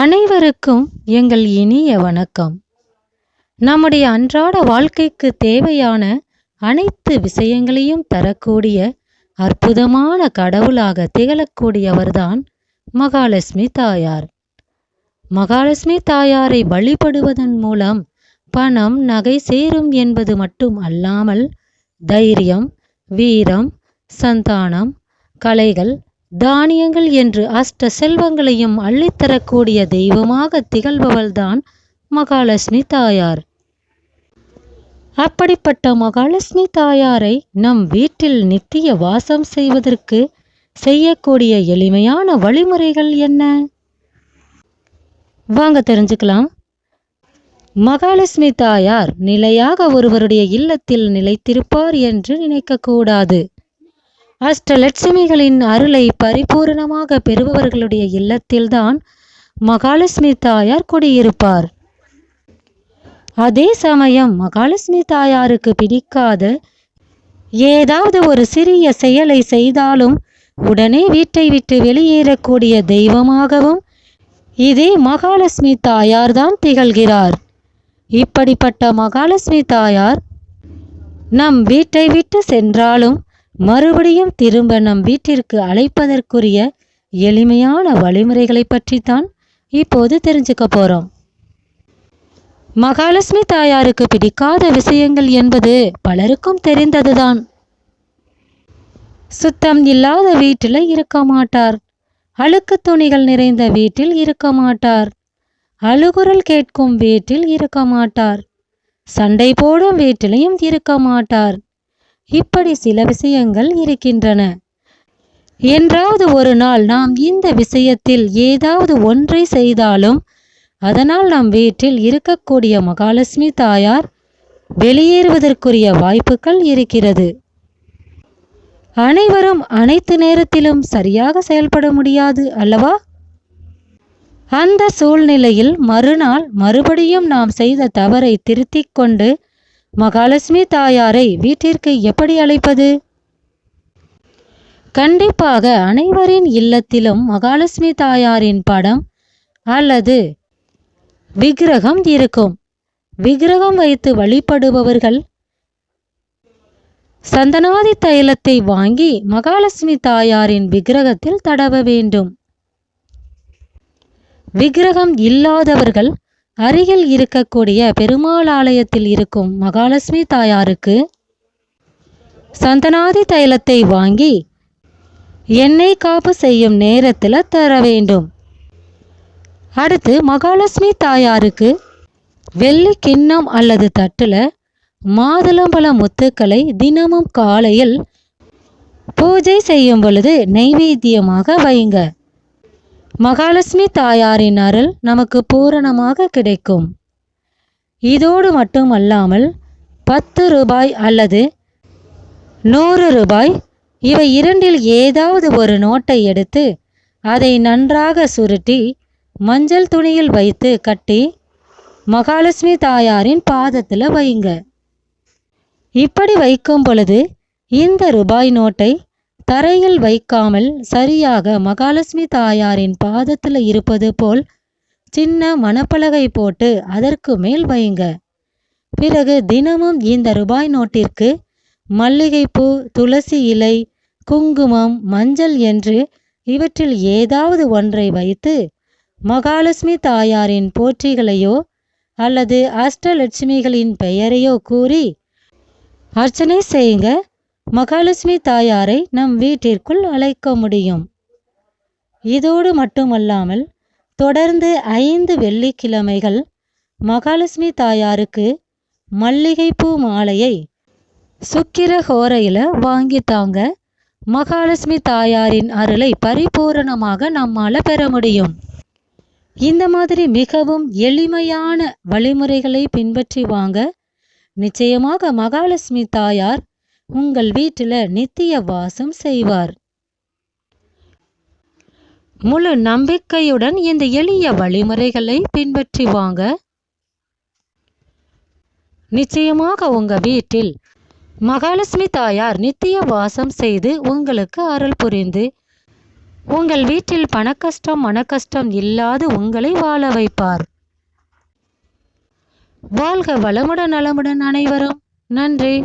அனைவருக்கும் எங்கள் இனிய வணக்கம். நம்முடைய அன்றாட வாழ்க்கைக்கு தேவையான அனைத்து விஷயங்களையும் தரக்கூடிய அற்புதமான கடவுளாக திகழக்கூடியவர்தான் மகாலட்சுமி தாயார். மகாலட்சுமி தாயாரை வழிபடுவதன் மூலம் பணம் நகை சேரும் என்பது மட்டும் அல்லாமல் தைரியம் வீரம் சந்தானம் கலைகள் தானியங்கள் என்று அஷ்ட செல்வங்களையும் அள்ளித்தரக்கூடிய தெய்வமாக திகழ்பவள்தான் மகாலட்சுமி தாயார். அப்படிப்பட்ட மகாலட்சுமி தாயாரை நம் வீட்டில் நித்திய வாசம் செய்வதற்கு செய்யக்கூடிய எளிமையான வழிமுறைகள் என்ன? வாங்க தெரிஞ்சுக்கலாம். மகாலட்சுமி தாயார் நிலையாக ஒருவருடைய இல்லத்தில் நிலைத்திருப்பார் என்று நினைக்கக்கூடாது. அஷ்டலட்சுமிகளின் அருளை பரிபூரணமாக பெறுபவர்களுடைய இல்லத்தில்தான் மகாலட்சுமி தாயார் குடியிருப்பார். அதே சமயம் மகாலட்சுமி தாயாருக்கு பிடிக்காத ஏதாவது ஒரு சிறிய செயலை செய்தாலும் உடனே வீட்டை விட்டு வெளியேறக்கூடிய தெய்வமாகவும் இதே மகாலட்சுமி தாயார்தான் திகழ்கிறார். இப்படிப்பட்ட மகாலட்சுமி தாயார் நம் வீட்டை விட்டு சென்றாலும் மறுபடியும் திரும்ப நம் வீட்டிற்கு அழைப்பதற்குரிய எளிமையான வழிமுறைகளை பற்றித்தான் இப்போது தெரிஞ்சுக்க போறோம். மகாலட்சுமி தாயாருக்கு பிடிக்காத விஷயங்கள் என்பது பலருக்கும் தெரிந்ததுதான். சுத்தம் இல்லாத வீட்டில் இருக்க மாட்டார். அழுக்கு துணிகள் நிறைந்த வீட்டில் இருக்க மாட்டார். அழுகுரல் கேட்கும் வீட்டில் இருக்க மாட்டார். சண்டை போடும் வீட்டிலையும் இருக்க மாட்டார். இப்படி சில விஷயங்கள் இருக்கின்றன. என்றாவது ஒரு நாள் நாம் இந்த விஷயத்தில் ஏதாவது ஒன்றை செய்தாலும் அதனால் நம் வீட்டில் இருக்கக்கூடிய மகாலட்சுமி தாயார் வெளியேறுவதற்குரிய வாய்ப்புகள் இருக்கிறது. அனைவரும் அனைத்து நேரத்திலும் சரியாக செயல்பட முடியாது அல்லவா? அந்த சூழ்நிலையில் மறுநாள் மறுபடியும் நாம் செய்த தவறை திருத்திக் கொண்டு மகாலட்சுமி தாயாரை வீட்டிற்கு எப்படி அழைப்பது? கண்டிப்பாக அனைவரின் இல்லத்திலும் மகாலட்சுமி தாயாரின் படம் அல்லது விக்கிரகம் இருக்கும். விக்கிரகம் வைத்து வழிபடுபவர்கள் சந்தனாதி தைலத்தை வாங்கி மகாலட்சுமி தாயாரின் விக்கிரகத்தில் தடவ வேண்டும். விக்கிரகம் இல்லாதவர்கள் அருகில் இருக்கக்கூடிய பெருமாள் ஆலயத்தில் இருக்கும் மகாலட்சுமி தாயாருக்கு சந்தனாதி தைலத்தை வாங்கி எண்ணெய் காப்பு செய்யும் நேரத்தில் தர வேண்டும். அடுத்து மகாலட்சுமி தாயாருக்கு வெள்ளி கிண்ணம் அல்லது தட்டில் மாதுளம்பழ முத்துக்களை தினமும் காலையில் பூஜை செய்யும் பொழுது நைவேத்தியமாக வைங்க. மகாலட்சுமி தாயாரின் அருள் நமக்கு பூரணமாக கிடைக்கும். இதோடு மட்டுமல்லாமல் பத்து ரூபாய் அல்லது நூறு ரூபாய் இவை இரண்டில் ஏதாவது ஒரு நோட்டை எடுத்து அதை நன்றாக சுருட்டி மஞ்சள் துணியில் வைத்து கட்டி மகாலட்சுமி தாயாரின் பாதத்தில் வைங்க. இப்படி வைக்கும் பொழுது இந்த ரூபாய் நோட்டை தரையில் வைக்காமல் சரியாக மகாலட்சுமி தாயாரின் பாதத்தில் இருப்பது போல் சின்ன மணப்பலகை போட்டு அதற்கு மேல் வைங்க. பிறகு தினமும் இந்த ரூபாய் நோட்டிற்கு மல்லிகைப்பூ துளசி இலை குங்குமம் மஞ்சள் என்று இவற்றில் ஏதாவது ஒன்றை வைத்து மகாலட்சுமி தாயாரின் போற்றிகளையோ அல்லது அஷ்டலட்சுமிகளின் பெயரையோ கூறி அர்ச்சனை செய்யுங்க. மகாலட்சுமி தாயாரை நம் வீட்டிற்குள் அழைக்க முடியும். இதோடு மட்டுமல்லாமல் தொடர்ந்து ஐந்து வெள்ளிக்கிழமைகள் மகாலட்சுமி தாயாருக்கு மல்லிகைப்பூ மாலையை சுக்கிர ஹோரையில் வாங்கி தாங்க மகாலட்சுமி தாயாரின் அருளை பரிபூரணமாக நம்மால பெற முடியும். இந்த மாதிரி மிகவும் எளிமையான வழிமுறைகளை பின்பற்றி வாங்க நிச்சயமாக மகாலட்சுமி தாயார் உங்கள் வீட்டில் நித்திய வாசம் செய்வார். முழு நம்பிக்கையுடன் இந்த எளிய வழிமுறைகளை பின்பற்றி வாங்க. நிச்சயமாக உங்க வீட்டில் மகாலட்சுமி தாயார் நித்திய வாசம் செய்து உங்களுக்கு அருள் புரிந்து உங்கள் வீட்டில் பணக்கஷ்டம் மனக்கஷ்டம் இல்லாது உங்களை வாழ வைப்பார். வாழ்க வளமுடன் நலமுடன் அனைவரும். நன்றி.